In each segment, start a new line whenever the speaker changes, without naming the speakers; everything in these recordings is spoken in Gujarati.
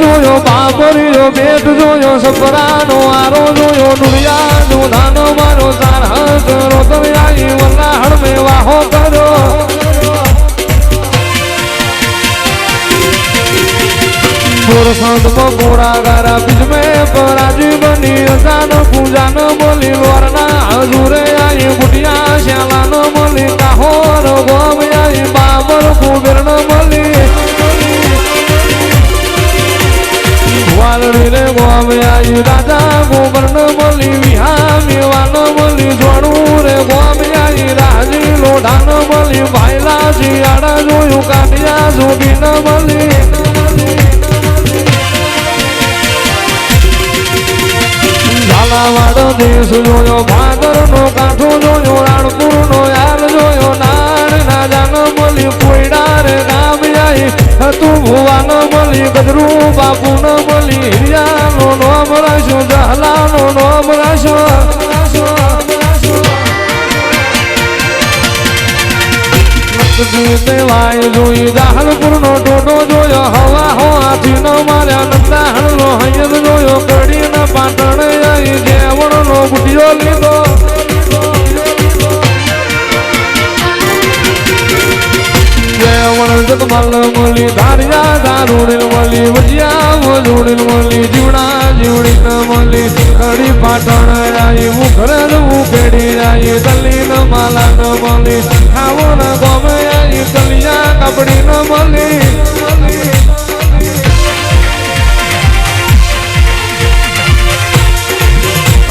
જોયો બાબરીયો બેટ જોયો સપરાનો આરો જોયો નુરિયા નો નાનો મારો તાર હાથ રોતર વલ્લા હળમે વાહો મોર સંતમાં મળી, કાહોર ગોમ આઈ, બાબર કુબેરન મળી. વાલડી રે ગોમ આઈ રાજા ગોબરન મળી વિહા મેવાન મળી જોડું રે ગોમ આઈ રાજી, લોઢાન મળી ભાઈલા શિયાળા જોયું, કાંડિયા જોગીન મળી ઝાલાવાડ દેશ જોયો ભાદર નો કાંઠો ગજરું બાપુ ન મળી હિરિયા નો નોમ રાશો નો નોમ જોઈ દાહલપુર નો ટોટો જોયો, હવા માર્યા નંદાહણ નો જોયો કડી ના પાટણ જેવણ નો બુટિયો લીધો. જગમલ મળી, ધારિયા દારૂડી મળી વજિયા વજુડી મળી જીવડા જીવડી ન મળી કડી પાટણ આઈ મુખર ઉકેડી આઈ દલી ન માલા ન મળી ખાવો ન ગમે આઈ કલિયા કપડી ન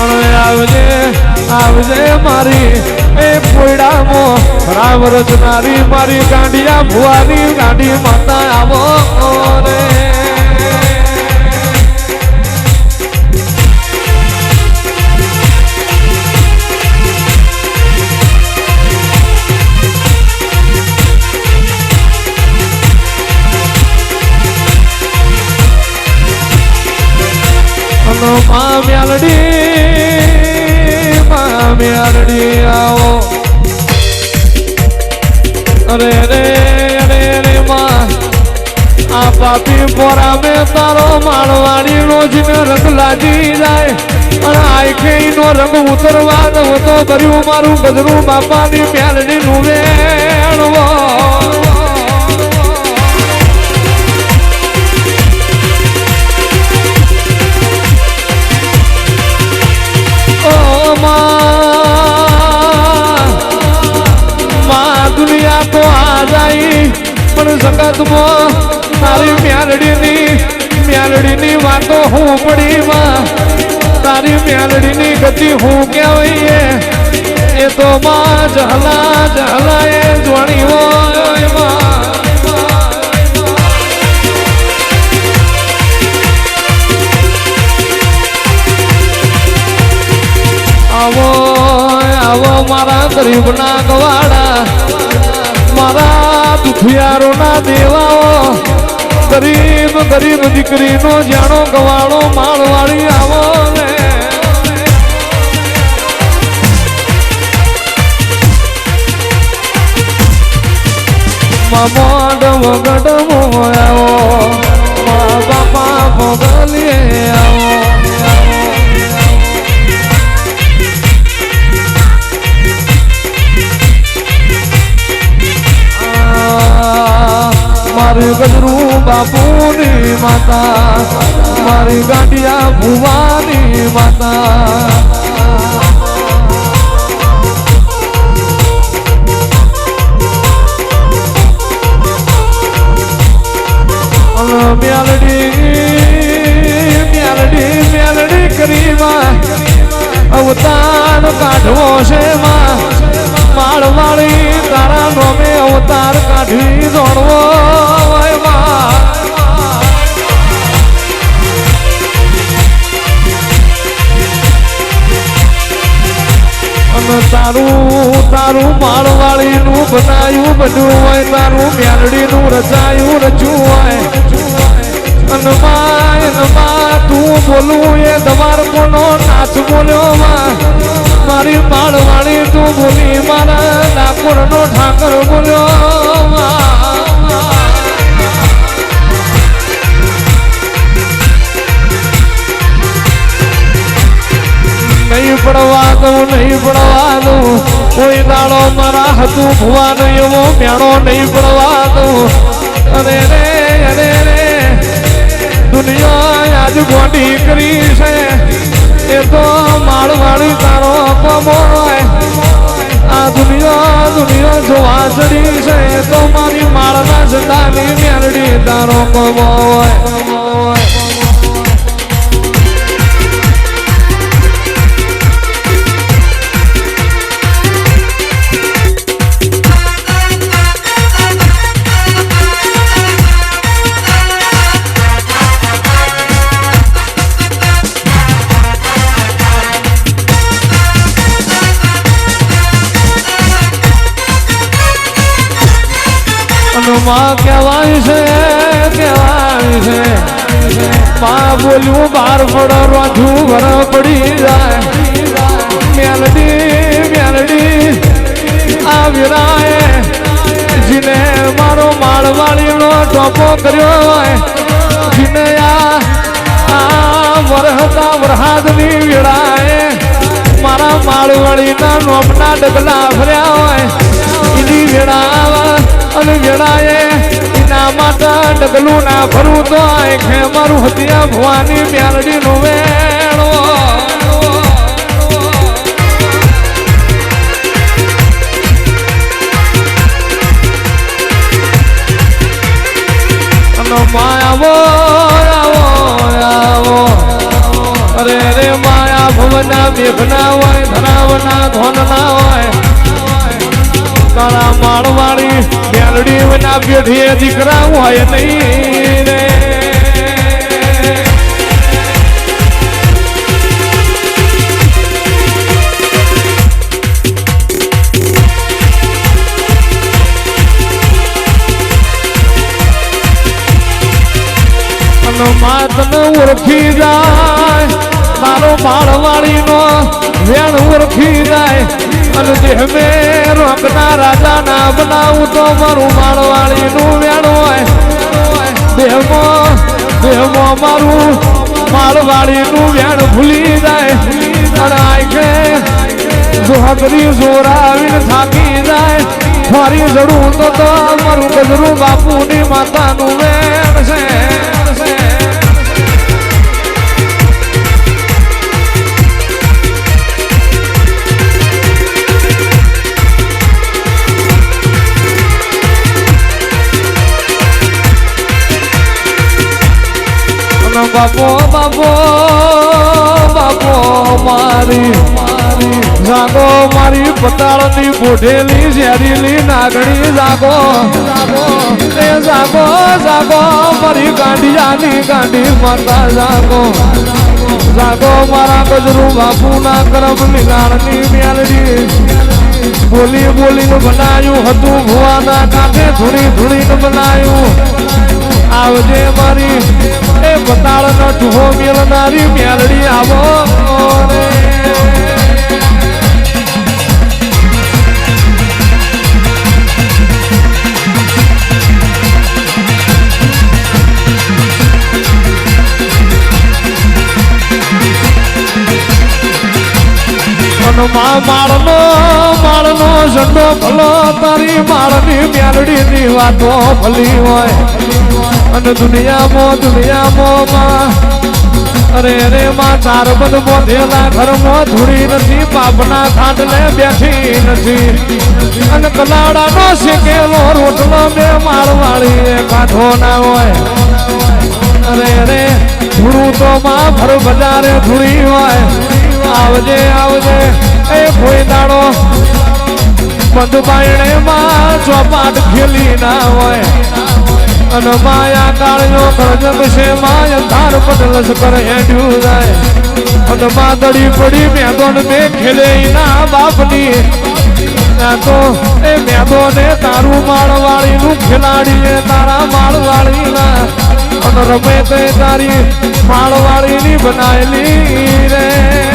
અને આવજે. આવજે મારી. એ પોયડામો રામ રચનારી મારી ગાંડિયા ભુવાની ગાંડી માતા આવો રે. માળવાડી નો જીને રંગ લાગી જાય. પણ આખે નો રંગ ઉતરવા ન હતો, કર્યું મારું ગજરું બાપાની પ્યાલડી નું વેણવો દુનિયા તો આ જાય, પણ જગતમાં તારી મ્યાલડીની મ્યાલડીની વાતો હું પડી માં તારી મ્યાલડીની ગતિ હું કહેવાય એ તો માં જહલા જહલા એ જોણી હોય આવો આવો મારા ગરીબના ગવાડા મારા દુખિયારોના દેવાઓ. ગરીબ ગરીબ દીકરીનો જાણો, ગવાળો, માળવાળી આવો ને મોડ વગડ મોયાવો મા બાપા ભગલીએ આવો. માતા, મારી ગાંડિયા ભુવાની માતા. અવતાર કાઢવો છે માં. વાળી તારા નોમે અવતાર કાઢી દોડવો અને તારું તારું માળવાળી નું બનાયું બધું હોય તારું મ્યાલડી નું રચાયું રચ્યું હોય. અને માં તું બોલું એ તમાર કોનો નાચ બોલ્યો માં. મારી માળવાળી તું બોલી મારા ડાકોર નો ઠાકર બોલ્યો. પડવા દઉં નહીં પડવા દઉં કોઈ દાડો મારા હતું ભુવાનો, એવો મેણો નહીં પડવા દઉં અરે રે અરે રે દુનિયા આજ ગોડી કરી છે. એ તો માળવાળી તારો કમો આ દુનિયા દુનિયા જોવા ચડી છે. એ તો મારી માળના જતાની મેરડી તારો કમો માં કહેવાય છે કહેવાય છે. માં બોલ્યું, બાર પડો રોજું ભર પડી જાય. મેલડી મેલડી આ વિરાય જીને મારો માળવાળીનો ટોપો કર્યો હોય. જીને આ વરહતા વરહાદની વિરાય મારા માળવાળીના નોમના ડગલા ભર્યા હોય. એની વેળા અને વેળાએ એના ડગલું ના ભરવું તો આંખે મારું હતિયા ભવાની મ્યાલડી નો વેણો માયાવો, આવો આવો. અરે રે માયા ભવના મેઘના હોય ધનાવના ધોનના હોય. તારા માળવાળી મેલડી વિના પેઢીએ દીકરા હોય નહીં રે. માતને ઓળખી જાય તારો માળવાળીનો વેણ ઓળખી જાય અને જે મે રોકના રાજા ના બનાવું તો મારું માળવાળીનું વેણ હોય. દેહમાં દેહમાં મારું માળવાળીનું વેણ ભૂલી જાય. અને આંખે જોહકરી જોરાવીને થાકી જાય. મારી તો તો મારું ગજરું બાપુની માતાનું વેણ છે. બાપો બાપો બાપો મારી, જાગો મારી પતાળની બોઢેલી ઝેરીલી નાગણી જાગો, એ જાગો જાગો મારી ગાંડિયાની ગાંડી માતા જાગો. જાગો મારા ગજરું બાપુના કરમ નિગાળની મેલડી. બોલી બોલીને બનાયું હતું ભુવાના કાંઠે ધૂણી ધૂણીને બનાયું. આવજે મારી એ બતાળ નો ઢો મેળનારી મેલડી આવો માળનો માળનો ઝંડો ભલો, તારી માળની મેલડીની વાતો ભલી હોય. અને દુનિયામાં દુનિયામાં માં અરે રે માં ચાર બધ બોધેલા ઘરમાં ધૂળી નથી, પાપના ખાટલે બેઠી નથી. અને કલાડાનો શેકેલો રોટલો બે મારવાળી કાઠો ના હોય. અરે અરે, ધૂળું તો માં ભર બજારે ધૂળી હોય. આવજે આવજે, એ કોઈ દાડો. બંધ બાયણે માં ચોપાટ ખેલી ના હોય. અને માયા કાળનો કરજમ છે માયા તાર પટલ પર હેડ્યું જાય. અને માદડી પડી મેદોન મે ખેલે ના બાપની. ના તો એ મેદો ને તારું માળવાળી નું ખેલાડી તારા માળવાળી ના અને રમે તે તારી માળવાળી ની બનાયેલી રે.